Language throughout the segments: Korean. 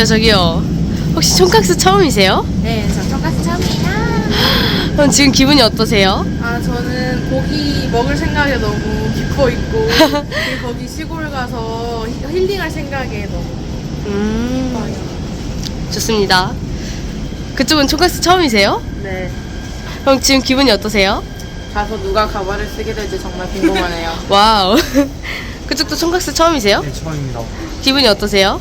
저기요, 저기요. 혹시 총각스 처음이세요? 네, 저 돈가스 처음이에요. 그럼 지금 기분이 어떠세요? 아 저는 고기 먹을 생각에 너무 기뻐 있고 그리고 거기 시골 가서 히- 힐링할 생각에 너무 음, 좋습니다. 그쪽은 총각스 처음이세요? 네 그럼 지금 기분이 어떠세요? 가서 누가 가발을 쓰게 될지 정말 궁금하네요 와우. 그쪽도 총각스 처음이세요? 네, 처음입니다. 기분이 어떠세요?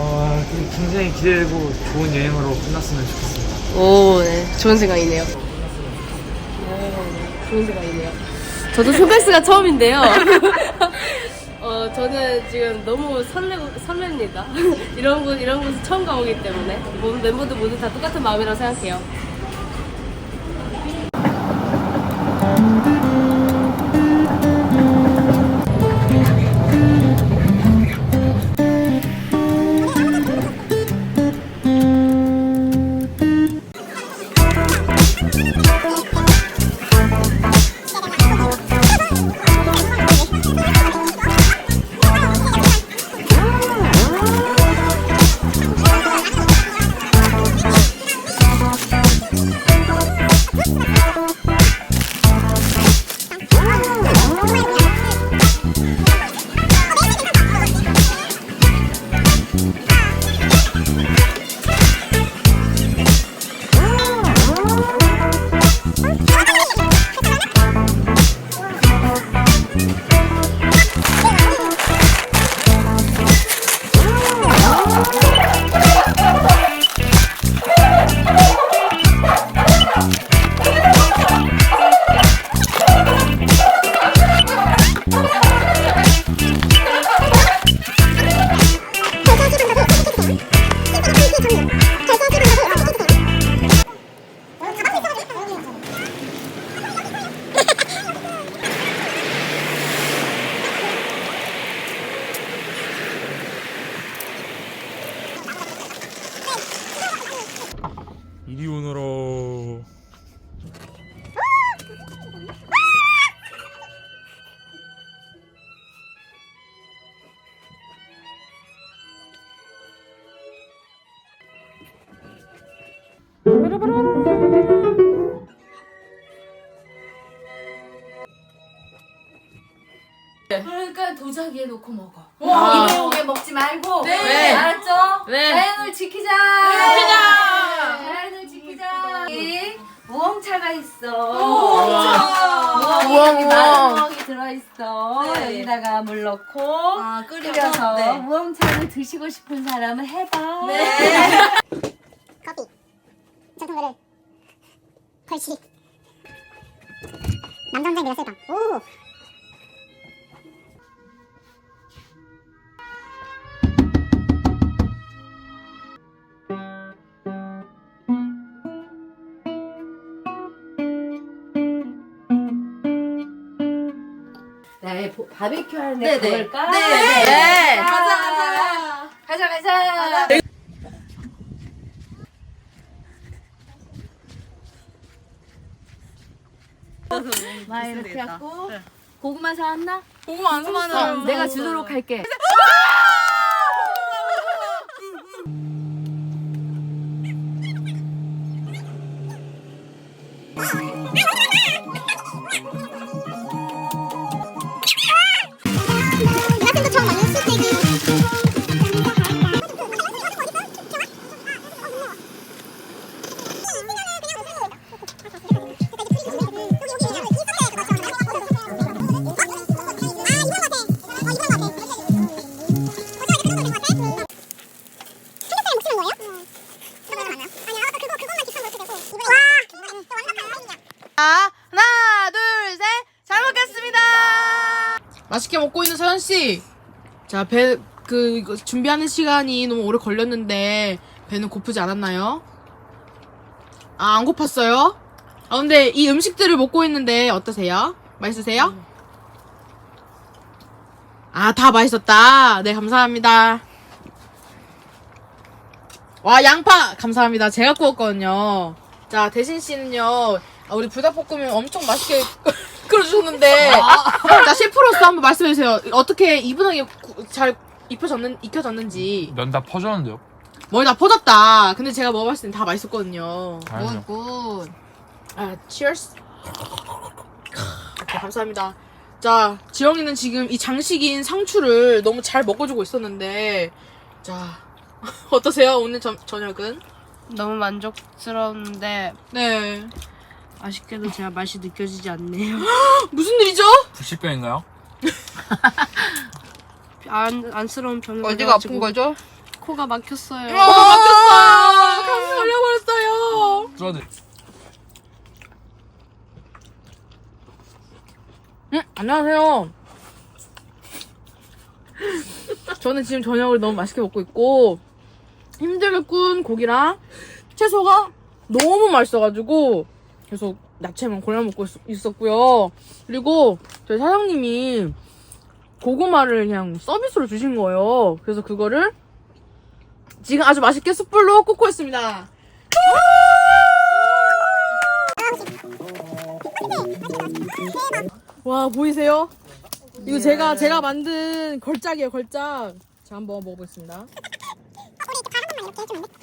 어, 굉장히 기대되고 좋은 여행으로 끝났으면 좋겠습니다. 오, 네. 좋은 생각이네요. 오, 네. 좋은 생각이네요. 저도 총각스가 처음인데요. 어, 저는 지금 너무 설레고, 설렙니다. 이런 곳, 이런 곳에 처음 가보기 때문에. 모든 멤버들 모두 다 똑같은 마음이라고 생각해요. 그러니까 도자기에 놓고 먹어. 와. 입에 오게 먹지 말고. 네. 알았죠? 네. 자연을 지키자. 지키자. 자연을 지키자. 여기 무엉차가 있어. 우와. 무엉이 여기. 많은 무엉이 들어있어. 네. 여기다가 물 넣고 아 끓여서 네. 무엉차를 드시고 싶은 사람은 해봐. 커피 전통노래 걸시 남성장 내가 셀방 오 바베큐 하는데 네, 네. 가볼까? 네, 네. 네. 가자, 가자. 가자, 가자. 마 이렇게 갖고 고구마 사왔나? 고구마 안 사면 내가 주도록 할게. 자, 배, 그, 이거 준비하는 시간이 너무 오래 걸렸는데, 배는 고프지 않았나요? 아, 안 고팠어요? 아, 근데 이 음식들을 먹고 있는데, 어떠세요? 맛있으세요? 아, 다 맛있었다. 네, 감사합니다. 와, 양파! 감사합니다. 제가 구웠거든요. 자, 대신 씨는요, 아, 우리 불닭볶음면 엄청 맛있게 끓여주셨는데, 자, 셰프로서 한번 말씀해 주세요. 어떻게 이분하게 구- 잘 입혀졌는, 익혀졌는지. 면 다 퍼졌는데요? 머리 다 퍼졌다. 근데 제가 먹어봤을 땐 다 맛있었거든요. 다행이요. 굿. 아, cheers. 오케이, 감사합니다. 자, 지영이는 지금 이 장식인 상추를 너무 잘 먹어주고 있었는데, 자, 어떠세요? 오늘 저, 저녁은? 너무 만족스러운데 네. 아쉽게도 제가 맛이 느껴지지 않네요. 무슨 일이죠? 부실병인가요? 안 안쓰러운 병이 어디가 아픈 거죠? 코가 막혔어요. 어, 막혔어요. 감기 걸려버렸어요. 뚫어드. 음, 안녕하세요. 저는 지금 저녁을 너무 맛있게 먹고 있고 힘들게 구운 고기랑 채소가 너무 맛있어가지고 계속 야채만 골라 먹고 있, 있었고요. 그리고 저희 사장님이 고구마를 그냥 서비스로 주신 거예요. 그래서 그거를 지금 아주 맛있게 숯불로 굽고 있습니다. 와 보이세요? 이거 제가 제가 만든 걸작이에요 걸작. 자 한번 먹어보겠습니다. 밑에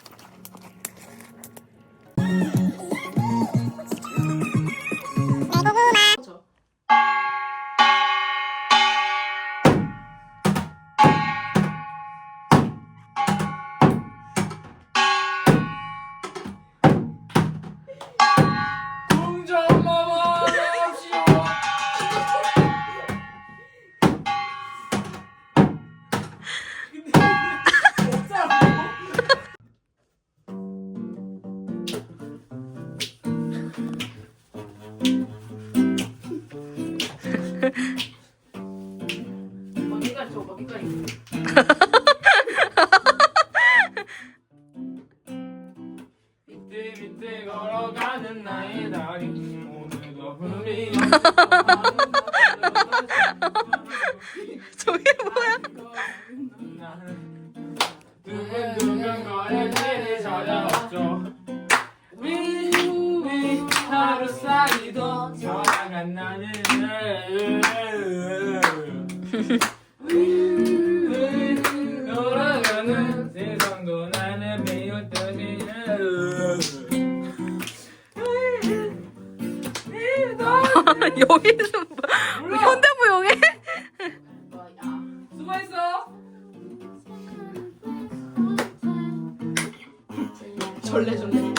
뭐야? 절레 절레.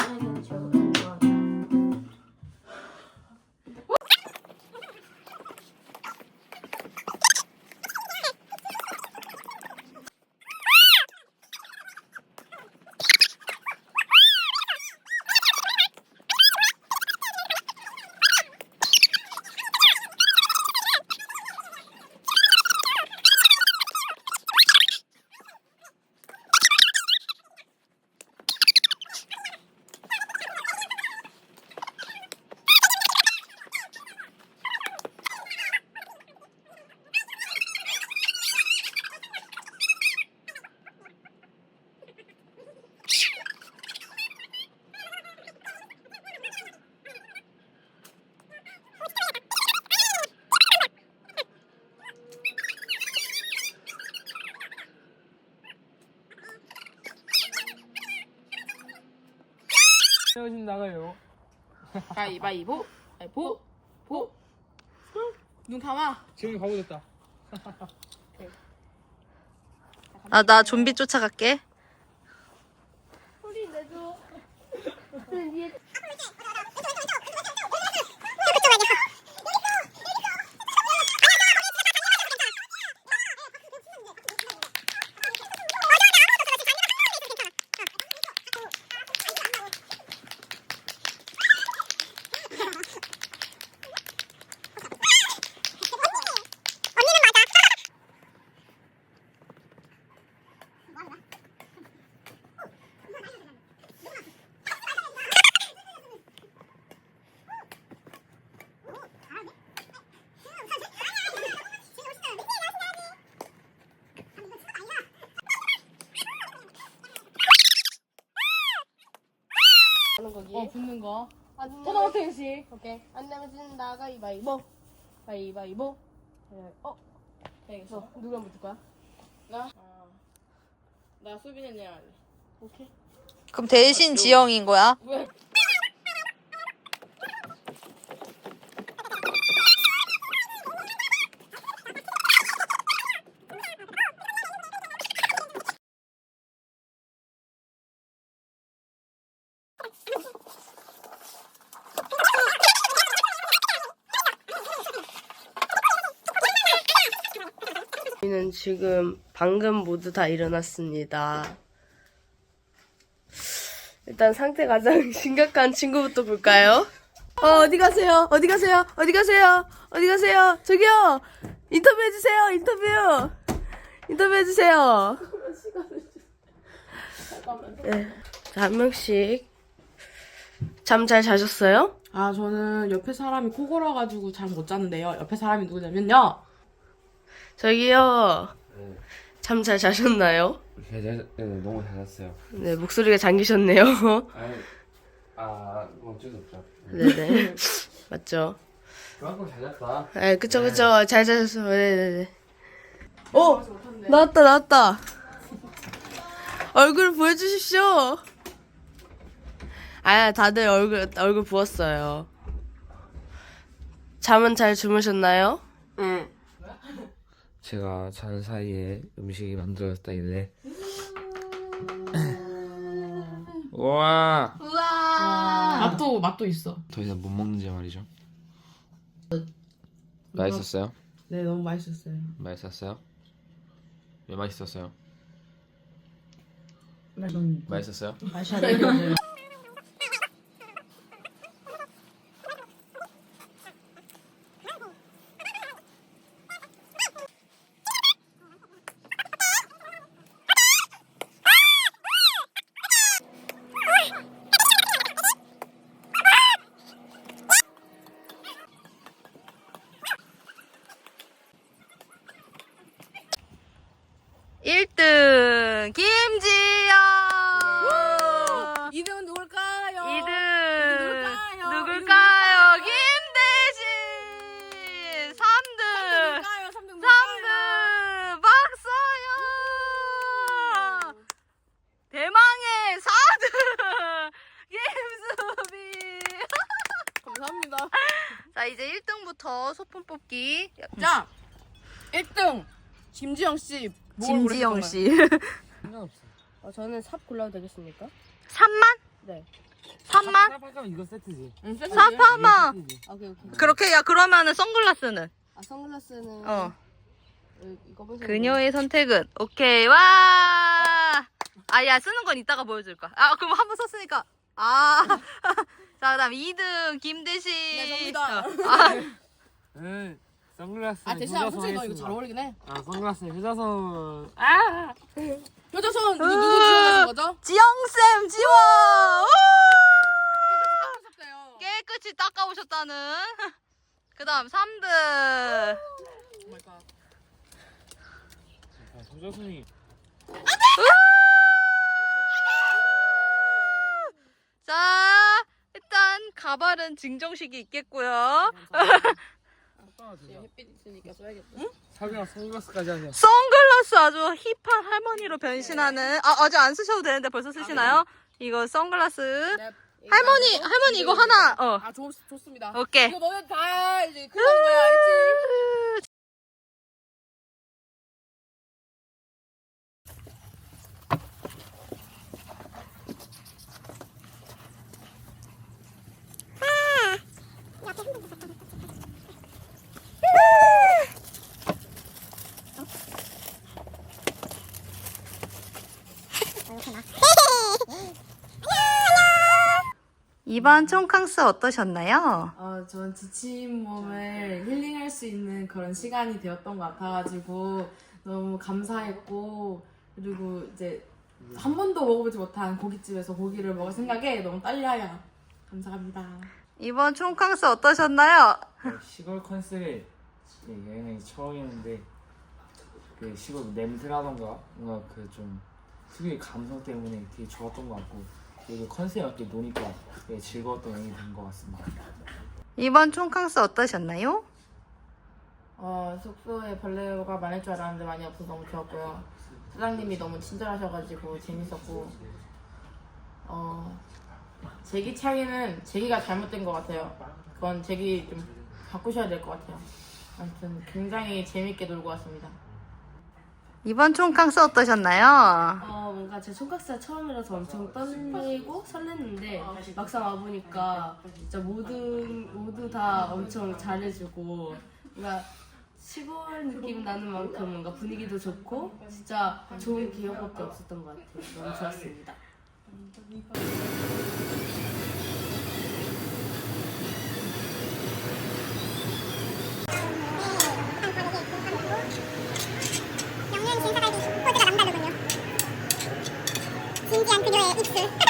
헤어진 나가요 가위바위보. 보. 보. 눈 감아. 지금이 바보 됐다 아, 나 좀비 쫓아갈게. 하는 거기. 어 붙는 거. 안 토너버 텐시. 오케이. 안 내면 진다 가위바위보. 가위바위보. 어. 알겠어. 누가 붙을 거야? 나. 나 수빈이 언니랑 할래. 그럼 대신 지영인 거야? 저희는 지금 방금 모두 다 일어났습니다. 일단 상태 가장 심각한 친구부터 볼까요? 어, 어디 가세요? 어디 가세요? 어디 가세요? 어디 가세요? 저기요! 인터뷰 해주세요! 인터뷰! 인터뷰 해주세요! 네. 자, 한 명씩. 잠 잘 자셨어요? 아 저는 옆에 사람이 코 골아가지고 잘 못 잤는데요. 옆에 사람이 누구냐면요. 저기요. 잠잘 자셨나요? 네, 네, 네, 너무 잘 잤어요. 네, 목소리가 잠기셨네요. 아니, 아, 뭐 어쩔 수 없죠. 네네. 맞죠? 그만큼 잘 잤다. 네, 그쵸, 그쵸. 잘 자셨어요. 네네네. 어! 나왔다, 나왔다. 얼굴 보여주십시오. 아, 다들 얼굴, 얼굴 부었어요. 잠은 잘 주무셨나요? 응. 제가 자는 사이에 음식이 만들어졌다길래. 와. 맛도 맛도 있어. 더 이상 못 먹는지 말이죠. 맛있었어요? 네 너무 맛있었어요. 맛있었어요? 왜 맛있었어요? 전 맛있었어요? 마셔야 되는데. 일등 김지영! 2등은 누굴까요? 2등 누굴까요? 누굴까요? 김대신! 3등! 누굴까요? 3등 3등 박서영! 대망의 4등 김수비! 감사합니다. 자 이제 1등부터 소품 뽑기 자 1등 김지영 씨. 뭘 김지영 씨 어, 저는 삽 골라도 되겠습니까? 3만? 네. 3만? 깜깜 이거 세트지. 응, 세트지? 4파마 아, 오케이, 오케이. 그렇게 야 그러면은 선글라스는 아, 선글라스는. 어 어, 이거 보세요. 그녀의 선택은 오케이 와 아야 쓰는 건 이따가 보여줄 거야 아 그럼 한번 썼으니까 아 자 그다음 2등 김대신 네, 접니다. 아, 응. 선글라스. 아 대신 아 솔직히 너 이거 잘 어울리긴 해. 아 선글라스 효자손. 아. 효자손 누구 지원하신 거죠? 지영쌤 지워 우! 깨끗이 닦아오셨다는 그 다음 3등 오 마이 갓. 아, 효자손이. 자 일단 가발은 증정식이 있겠고요 예, 햇빛 있으니까 써야겠다. 사비랑 선글라스까지 하세요. 선글라스 아주 힙한 할머니로 변신하는 아 아직 안 쓰셔도 되는데 벌써 쓰시나요? 이거 선글라스 네, 할머니 할머니 이거 하나 어 아 좋, 좋습니다. 오케이 이거 너는 다 이제 난 거야 알지? 이번 총캉스 어떠셨나요? 어, 전 지친 몸을 힐링할 수 있는 그런 시간이 되었던 것 같아가지고 너무 감사했고 그리고 이제 한 번도 먹어보지 못한 고깃집에서 고기를 먹을 생각에 너무 떨려요. 감사합니다. 이번 총캉스 어떠셨나요? 네, 시골 컨셉 의 여행이 처음이었는데 그 시골 냄새라던가 뭔가 그 좀 특유의 감성 때문에 되게 좋았던 것 같고 그리고 컨셉에 맞게 노니까 되게 즐거웠던 여행이 된 것 같습니다. 이번 총캉스 어떠셨나요? 어, 숙소에 벌레가 많을 줄 알았는데 많이 없어서 너무 좋았고요. 사장님이 너무 친절하셔가지고 재밌었고 어, 제기 차기는 제기가 잘못된 것 같아요. 그건 제기 좀 바꾸셔야 될 것 같아요. 아무튼 굉장히 재밌게 놀고 왔습니다. 이번 총캉스 어떠셨나요? 어, 뭔가 제 총각사 처음이라서 엄청 떨리고 설렜는데 막상 와보니까 진짜 모든, 모두 다 엄청 잘해주고 뭔가 시골 느낌 나는 만큼 뭔가 분위기도 좋고 진짜 좋은 기억밖에 없었던 것 같아요. 너무 좋았습니다. 영양 진사갈비 포즈가 남다르군요. 진지한 그녀의 입술